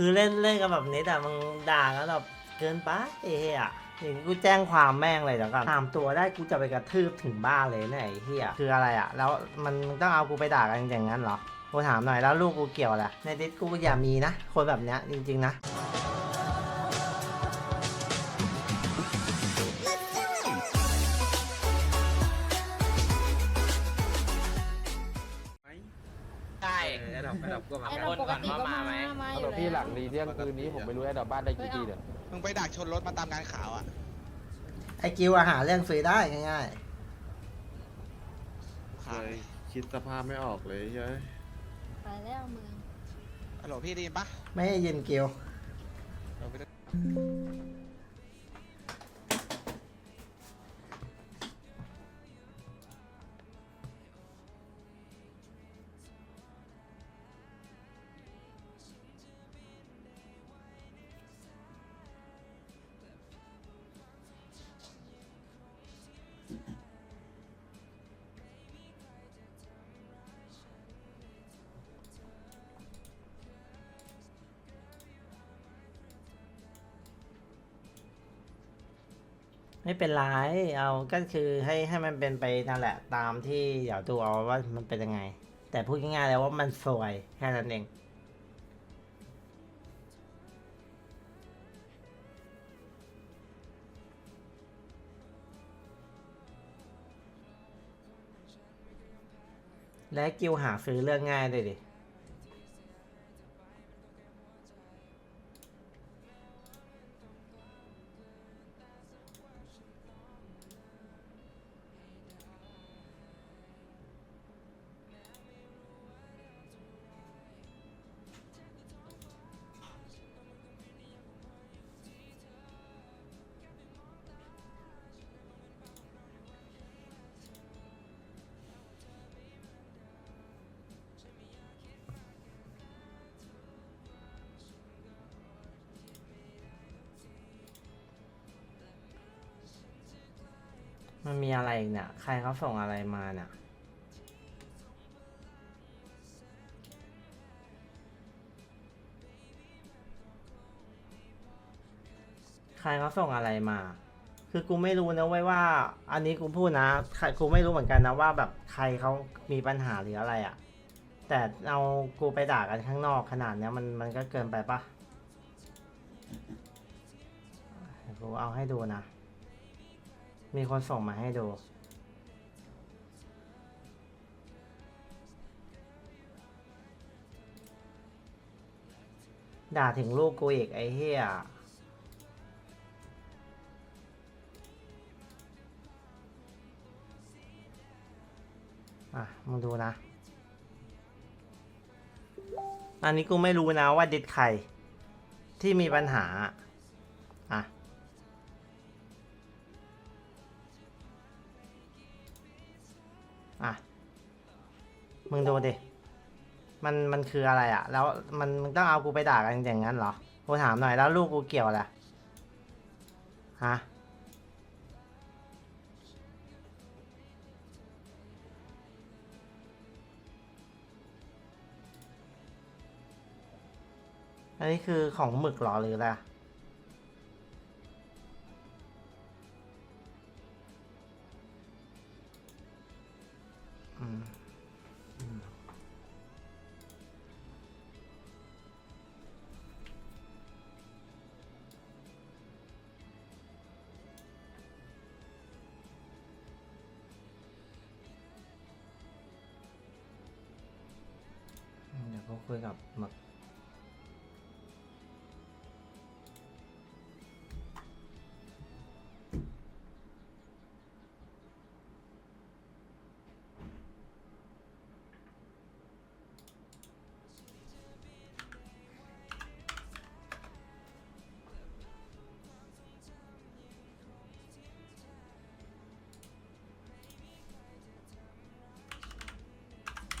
คือเล่นเล่นกันแบบนี้แต่มึงด่ากันแบบเกินไปไอ้เหี้ยอย่างนี้กูแจ้งความแม่งเลยเดี๋ยวกันตามตัวได้กูจะไปกระทืบถึงบ้านเลยเนี่ยไอ้เหี้ยคืออะไรอะแล้วมันมึงต้องเอากูไปด่ากันอย่างนั้นเหรอกูถามหน่อยแล้วลูกกูเกี่ยวอะไรในดิสกูอย่ามีนะ คนแบบเนี้ยจริง ๆ นะใช่ระดับระดับก็มา ไอ้กันเราปกติก็ เที่ยงคืนนี้ผมไม่รู้ไอ้ดอกบ้านได้กี่ทีเนี่ยมึงไปดักชนรถมาตามงานข่าวอะไอ้กิวอาหารเรื่องฟรีได้ง่ายขายคิดสภาพไม่ออกเลยใช่ไหมไปแล้วเมืองฮัลโหลพี่ได้ยินปะๆ ไม่ให้ยินกิว เราไป ไม่เป็นไร เอาก็คือให้ให้มันเป็นไปนั่นแหละ ตามที่เดี๋ยวดูเอาว่ามันเป็นยังไง แต่พูดง่ายๆแล้วว่ามันสวยแค่นั้นเองและกิวหาซื้อเรื่องง่ายเลยดิ มันมีอะไรอีกเนี่ย ใครเขาส่งอะไรมาเนี่ยใครเขาส่งอะไรมา คือกูไม่รู้นะเว้ยว่า อันนี้กูพูดนะกูไม่รู้เหมือนกันนะว่าแบบใครเขามีปัญหาหรืออะไรอะ่ะ แต่เอากูไปด่ากันข้างนอกขนาดเนี้ยมันมันก็เกินไปปะกูเอาให้ดูนะ มีคนส่งมาให้ดู ด่าถึงลูกกูอีกไอ้เหี้ยอะมึงดูนะ อันนี้กูไม่รู้นะว่าดิดใคร ที่มีปัญหา อะอะ มึงดูดิ มันมันคืออะไรอะแล้วมันมึงต้องเอากูไปด่ากันอย่างนั้นเหรอ กูถามหน่อยแล้วลูกกูเกี่ยวอะไรฮะอันนี้คือของหมึกหรอหรืออะไร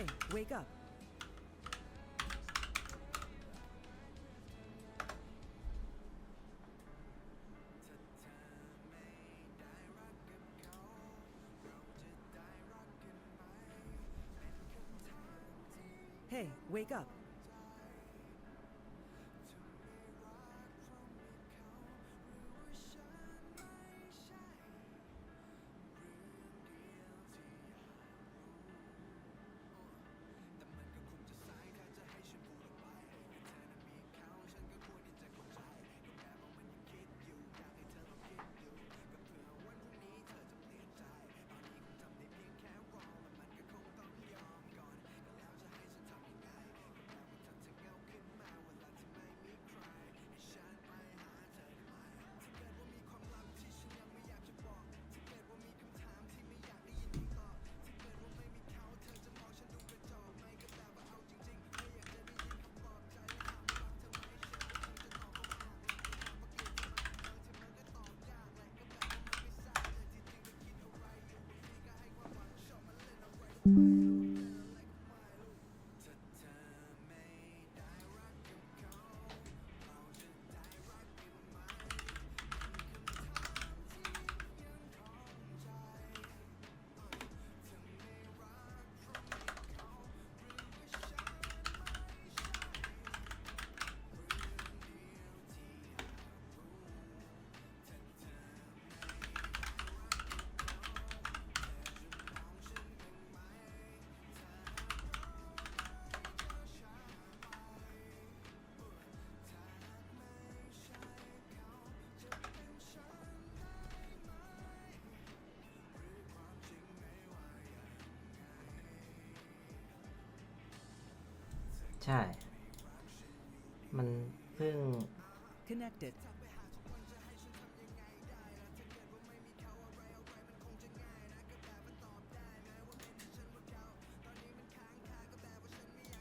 Hey, wake up. Hey, wake up. ใช่ มันเพิ่ง Connected.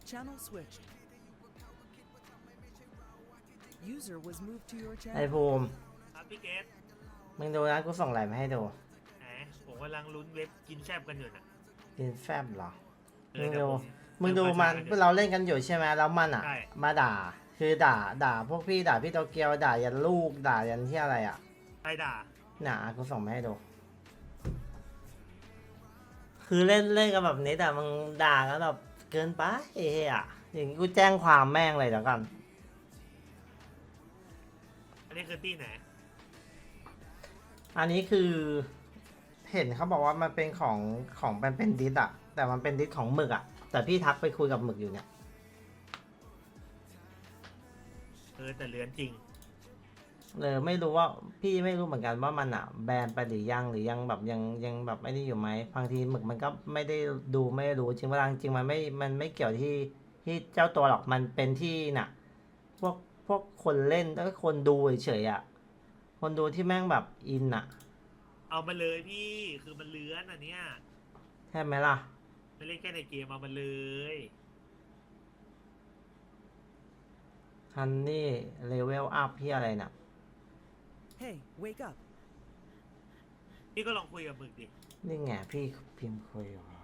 Channel switched. User was moved to your ไอ้ channel. ภูมิครับพี่เกตมึงดูนะกูส่งอะไรมาให้ดู แหมผมกำลังลุ้นเว็บกินแซบกันอยู่น่ะกินแฟบเหรอเออเดี๋ยวผม มึงดูมันเดี๋ยวเราเล่นกันอยู่ใช่ไหมแล้วมันอะ ใช่ มาด่า คือด่าด่าพวกพี่ด่าพี่โตเกียวด่ายันลูกด่ายันที่อะไรอะใครด่า น่ะกูส่งมาให้ดู คือเล่นเล่นกันแบบนี้แต่มึงด่ากันแบบเกินไปเฮ้ยอะอย่างนี้กูแจ้งความแม่งเลยเดี๋ยวกัน อันนี้คือตี้ไหน อันนี้คือ เห็นเขาบอกว่ามันเป็นของของเป็นเป็นดิสอะแต่มันเป็นดิสของหมึกอะ แต่พี่ทักไปคุยกับหมึกอยู่เนี่ย เออแต่เลือนจริง เออไม่รู้ว่าพี่ไม่รู้เหมือนกันว่ามันอะแบนไปหรือยังหรือยังแบบยังยังแบบไม่ได้อยู่ไหมบางทีหมึกมันก็ไม่ได้ดูไม่ได้รู้จริงเวลาจริงมันไม่มันไม่เกี่ยวที่ที่เจ้าตัวหรอกมันเป็นที่น่ะ พวกพวกคนเล่นแล้วก็คนดูเฉยๆอะคนดูที่แม่งแบบอินอะเอามาเลยพี่คือมันเลือนอันเนี้ยใช่ไหมล่ะ ไม่เล่นแค่ในเกมเอามาเลยทันนี่เลเวลอัพพี่อะไรน่ะ Hey, wake up. พี่ก็ลองคุยกับมึงดินี่ไงพี่พิมพ์คุยอยู่เหรอ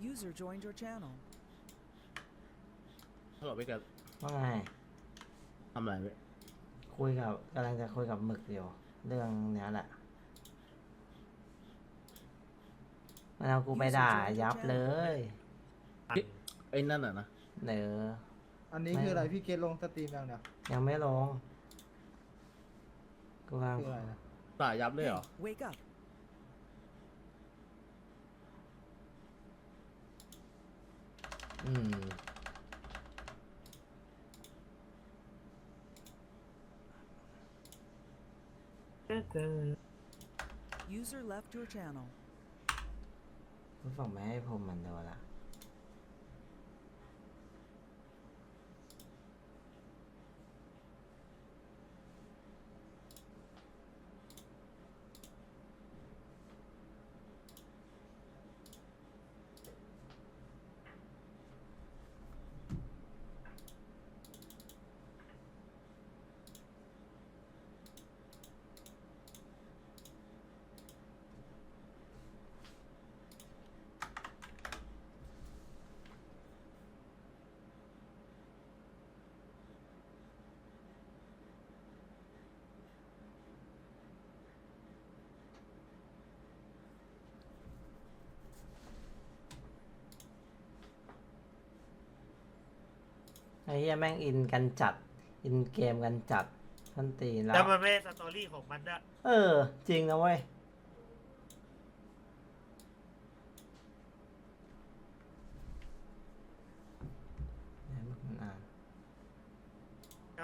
User joined your channel. ฮัลโหลพี่กันว่าไง ทำอะไรพี่คุยกับกำลังจะคุยกับหมึกอยู่เรื่องเนี้ยแหละมันเอากูไปด่ายับเลยไอ้นั่นอะนะเนออันนี้คืออะไรพี่เกตลงสตรีมยังเนี่ยยังไม่ลงกูกำลังคืออะไรนะด่ายับเลยเหรอ Wake up. อืม User left your channel. กูส่งไปให้ผมมันดูละ อ้เหี้ยแม่งอินกันจัด อินเกมกันจัดทันตีนแล้แล้ววมันไม่ได้สตอรี่ของมันด้วยเออ จริงนะเว้ยไหนมันอ่าน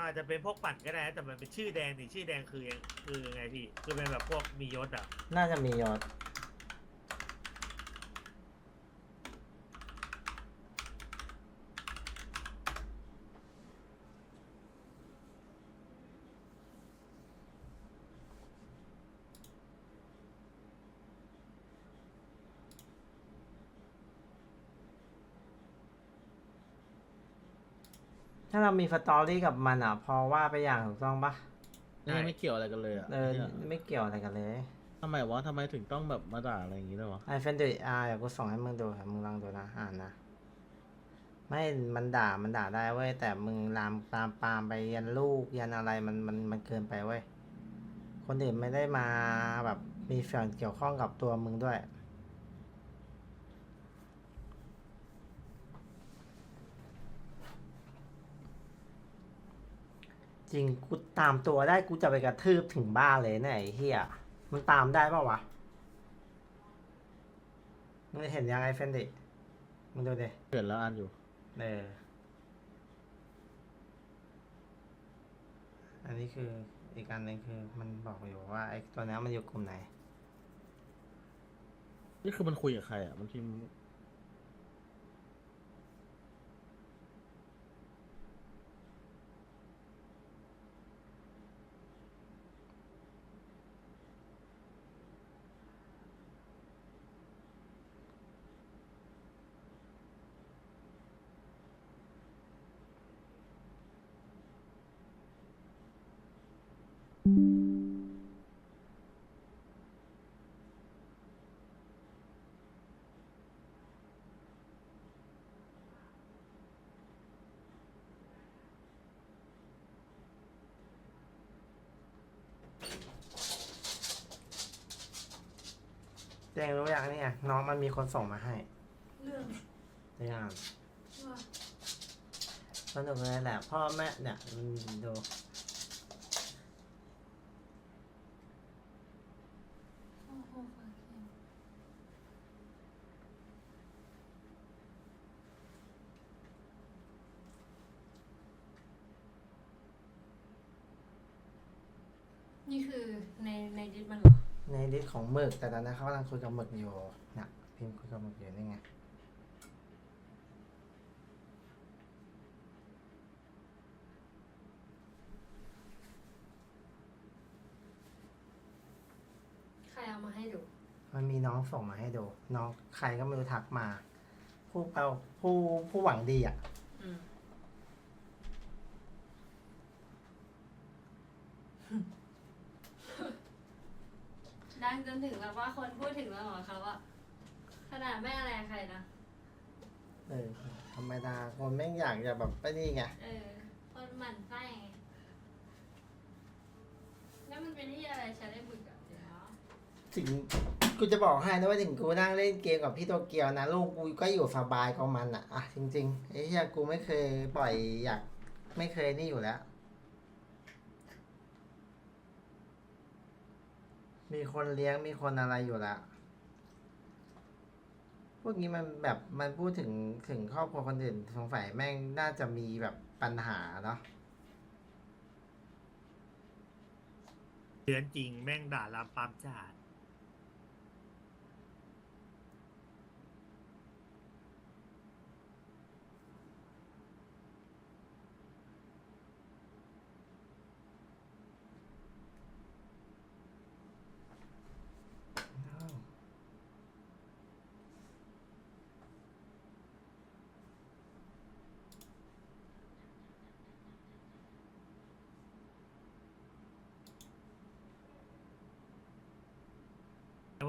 อาจจะเป็นพวกปั่นก็ได้นะแต่มันเป็นชื่อแดงนี่ชื่อแดงคือยังคือยังไงพี่ คือเป็นแบบพวกมียศอะ น่าจะมียศ ถ้าเรามีสตอรี่กับมันอะ พอว่าไปอย่างถูกต้องปะนี่ไม่เกี่ยวอะไรกันเลยอะเออไม่เกี่ยวอะไรกันเลยทำไมวะทำไมถึงต้องแบบมาด่าอะไรอย่างงี้ด้วยวะไอเฟนดิอ่าเดี๋ยวกูส่งให้มึงดูครับมึงลองดูนะอ่านนะไม่มันด่ามันด่าได้เว้ยแต่มึงลามตามปามไปยันลูกยันอะไรมันมันมันเกินไปเว้ยคนอื่นไม่ได้มาแบบมีส่วนเกี่ยวข้องกับตัวมึงด้วย จริงกูตามตัวได้กูจะไปกระทืบถึงบ้านเลยเนี่ยไอ้เฮียมันตามได้ปะวะมึงเห็นยังไงเฟนดิมึงดูดิเห็นแล้วอ่านอยู่ เอออันนี้คืออีกอันหนึงคือมันบอกอยู่ว่าไอ้ตัวนี้มันอยู่กลุ่มไหน นี่คือมันคุยกับใครอะ มันพิมพ์ แจ้งรู้อย่างนี่ไงน้องมันมีคนส่งมาให้เรื่องได้ยังว่า สนุกเลยแหละ พ่อแม่เนี่ยมันดู โอ้โหฝากเขียน นี่คือ ในในดิสมันเหรอ ในดิสของหมึกแต่ตอนนั้นเขากำลังคุยกับหมึกอยู่เนี่ยพิมพ์คุยกับหมึกอยู่นี่ไงใครเอามาให้ดู มันมีน้องส่งมาให้ดู น้องใครก็ไม่รู้ทักมา ผู้เอาผู้ผู้หวังดีอะ อืม ดัง จนถึงแบบว่าคนพูดถึงแล้วเหรอเขาอะขนาดไม่อะไรใครนะเออธรรมดาคนแม่งอยากจะแบบไปนี่ไงเออ คนหมั่นไส้ไงแล้วมันเป็นที่อะไรใช้ได้บึกอะเดี๋ยวถึงกูจะบอกให้นะว่าถึงกูนั่งเล่นเกมกับพี่โตเกียวนะลูกกูก็อยู่สบายกับมันอะอะจริงๆไอ้เหี้ยกูไม่เคยปล่อยอยากไม่เคยนี่อยู่แล้ว มีคนเลี้ยงมีคนอะไรอยู่ละพวกนี้มันแบบมันพูดถึงถึงครอบครัวคนอื่นสงสัยแม่งน่าจะมีแบบปัญหาเนาะเดือนจริงแม่งด่าลามปามจาด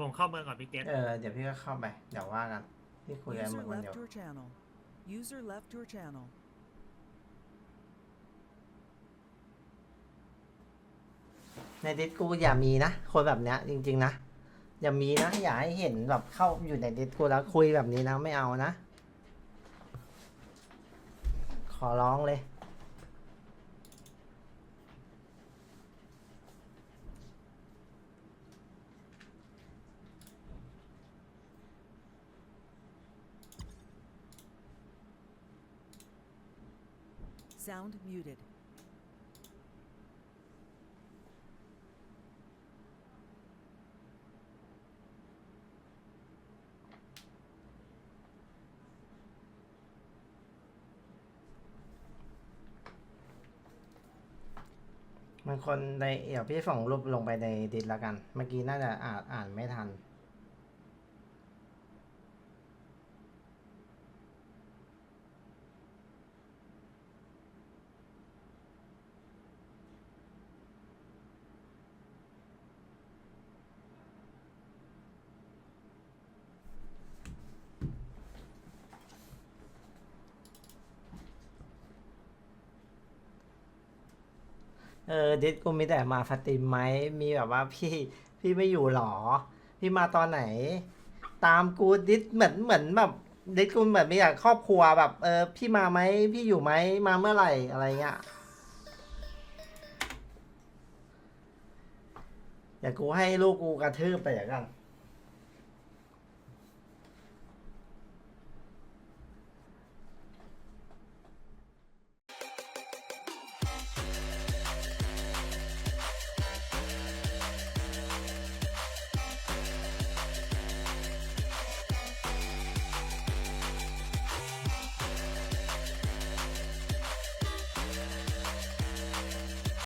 ยวผมเข้าเมืองก่อนพี่เกตเออเดี๋ยวพี่ก็เข้าไปเดี๋ยวว่ากันพี่คุยกันหม User ดคนเดียว left your channel. User left your channel. ในดิสกูอย่ามีนะ คนแบบเนี้ยจริง ๆ นะ อย่ามีนะ อย่าให้เห็นแบบเข้าอยู่ในดิสกูแล้วคุยแบบนี้นะ ไม่เอานะ ขอร้องเลย Sound muted. มันคนในเดี๋ยวพี่ส่งรูปลงไปในดิสแล้วกัน เมื่อกี้น่าจะอ่านอ่านไม่ทัน เออดิสกูมีแต่มาสตรีมไหมมีแบบว่าพี่พี่ไม่อยู่หรอ พี่มาตอนไหน ตามกูดิสเหมือนเหมือนแบบดิสกูเหมือนมีแบบครอบครัวแบบเออพี่มาไหมพี่อยู่ไหมมาเมื่อไหร่อะไรเงี้ยอย่ากูให้ลูกกูกระทืบไปอย่างกัน